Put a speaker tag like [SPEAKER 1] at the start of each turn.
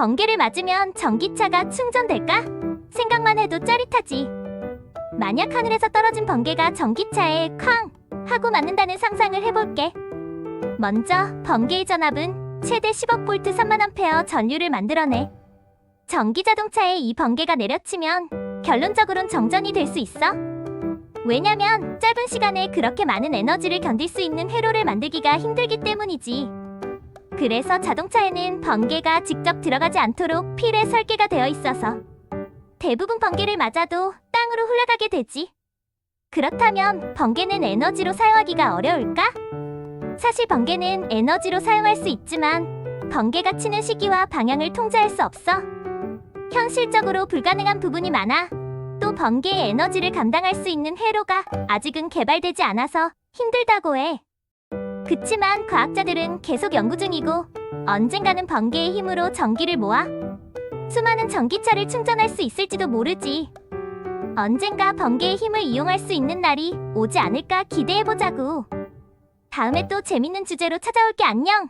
[SPEAKER 1] 번개를 맞으면 전기차가 충전될까? 생각만 해도 짜릿하지. 만약 하늘에서 떨어진 번개가 전기차에 쾅 하고 맞는다는 상상을 해볼게. 먼저 번개의 전압은 최대 10억 볼트 3만 암페어 전류를 만들어내. 전기 자동차에 이 번개가 내려치면 결론적으론 정전이 될 수 있어. 왜냐면 짧은 시간에 그렇게 많은 에너지를 견딜 수 있는 회로를 만들기가 힘들기 때문이지. 그래서 자동차에는 번개가 직접 들어가지 않도록 필에 설계가 되어 있어서 대부분 번개를 맞아도 땅으로 흘러가게 되지. 그렇다면 번개는 에너지로 사용하기가 어려울까? 사실 번개는 에너지로 사용할 수 있지만 번개가 치는 시기와 방향을 통제할 수 없어. 현실적으로 불가능한 부분이 많아. 또 번개의 에너지를 감당할 수 있는 회로가 아직은 개발되지 않아서 힘들다고 해. 그치만 과학자들은 계속 연구 중이고 언젠가는 번개의 힘으로 전기를 모아 수많은 전기차를 충전할 수 있을지도 모르지. 언젠가 번개의 힘을 이용할 수 있는 날이 오지 않을까 기대해보자고. 다음에 또 재밌는 주제로 찾아올게 안녕!